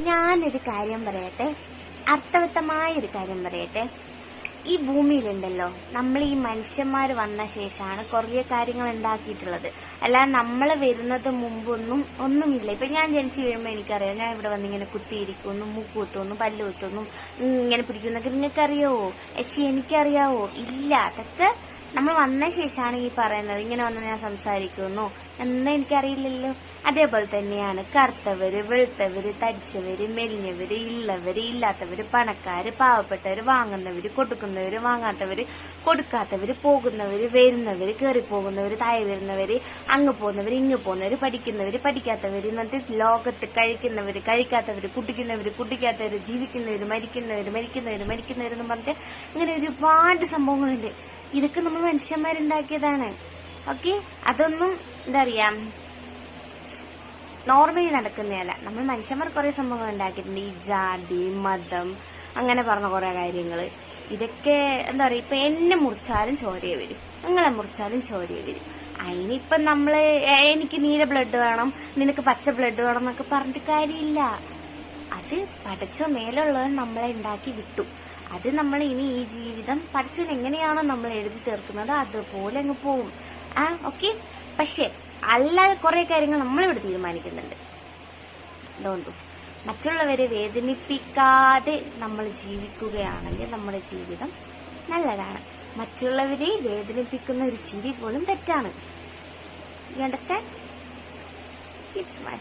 ഞാനൊരു കാര്യം പറയട്ടെ? അർത്ഥവത്തമായ ഒരു കാര്യം പറയട്ടെ? ഈ ഭൂമിയിലുണ്ടല്ലോ നമ്മൾ ഈ മനുഷ്യന്മാർ വന്ന ശേഷമാണ് കുറേ കാര്യങ്ങൾ ഉണ്ടാക്കിയിട്ടുള്ളത്. അല്ലാതെ നമ്മൾ വരുന്നത് മുമ്പൊന്നും ഒന്നുമില്ല. ഇപ്പൊ ഞാൻ ജനിച്ചു കഴിയുമ്പോൾ എനിക്കറിയാം? ഞാൻ ഇവിടെ വന്ന് ഇങ്ങനെ കുത്തിയിരിക്കുന്നു മൂക്ക് കുത്തുന്നു പല്ല് കുത്തുന്നു ഇങ്ങനെ പിടിക്കുന്നൊക്കെ നിങ്ങൾക്കറിയാവോ പക്ഷെ എനിക്കറിയാവോ? ഇല്ല. അതൊക്കെ നമ്മൾ വന്ന ശേഷമാണ് ഈ പറയുന്നത്. ഇങ്ങനെ വന്ന് ഞാൻ സംസാരിക്കുന്നു. എന്ന് എനിക്കറിയില്ലല്ലോ. അതേപോലെ തന്നെയാണ് കറുത്തവര് വെളുത്തവര് തടിച്ചവര് മെലിഞ്ഞവര് ഇള്ളവര് ഇല്ലാത്തവര് പണക്കാര് പാവപ്പെട്ടവര് വാങ്ങുന്നവര് കൊടുക്കുന്നവര് വാങ്ങാത്തവര് കൊടുക്കാത്തവര് പോകുന്നവര് വരുന്നവര് കയറി പോകുന്നവര് താഴെ വരുന്നവര് അങ്ങ് പോകുന്നവര് ഇങ്ങ് പോകുന്നവര് പഠിക്കുന്നവര് പഠിക്കാത്തവര് എന്നിട്ട് ലോകത്ത് കഴിക്കുന്നവര് കഴിക്കാത്തവര് കുട്ടിക്കുന്നവര് കുട്ടിക്കാത്തവര് ജീവിക്കുന്നവര് മരിക്കുന്നവര് മരിക്കുന്നവര് മരിക്കുന്നവര് എന്ന് പറഞ്ഞിട്ട് ഇങ്ങനെ ഒരുപാട് സംഭവങ്ങളുണ്ട്. ഇതൊക്കെ നമ്മൾ മനുഷ്യന്മാരുണ്ടാക്കിയതാണ്. ഓക്കെ? അതൊന്നും എന്താ പറയാ നോർമലി നടക്കുന്നതല്ല. നമ്മൾ മനുഷ്യന്മാർ കുറേ സംഭവങ്ങൾ ഉണ്ടാക്കിയിട്ടുണ്ട്. ഈ ജാതി മതം അങ്ങനെ പറഞ്ഞ കുറേ കാര്യങ്ങൾ ഇതൊക്കെ എന്താ പറയുക ഇപ്പൊ എന്നെ മുറിച്ചാലും ചോരയെ വരും. നിങ്ങളെ മുറിച്ചാലും ചോരയെ വരും. അതിനിപ്പം നമ്മൾ എനിക്ക് നീല ബ്ലഡ് വേണം നിനക്ക് പച്ച ബ്ലഡ് വേണം എന്നൊക്കെ പറഞ്ഞിട്ട് കാര്യമില്ല. അത് പഠിച്ചോ മേലുള്ളവൻ നമ്മളെ ഉണ്ടാക്കി വിട്ടു. അത് നമ്മൾ ഇനി ഈ ജീവിതം പഠിച്ചവൻ എങ്ങനെയാണോ നമ്മൾ എഴുതി തീർക്കുന്നത് അതുപോലെ അങ്ങ് പോവും. ആ ഓക്കെ? പക്ഷെ അല്ലാതെ കുറെ കാര്യങ്ങൾ നമ്മളിവിടെ തീരുമാനിക്കുന്നുണ്ട്. ഡോണ്ടു മറ്റുള്ളവരെ വേദനിപ്പിക്കാതെ നമ്മൾ ജീവിക്കുകയാണെങ്കിൽ നമ്മുടെ ജീവിതം നല്ലതാണ്. മറ്റുള്ളവരെ വേദനിപ്പിക്കുന്ന ഒരു ചിരി പോലും തെറ്റാണ്. You understand it's my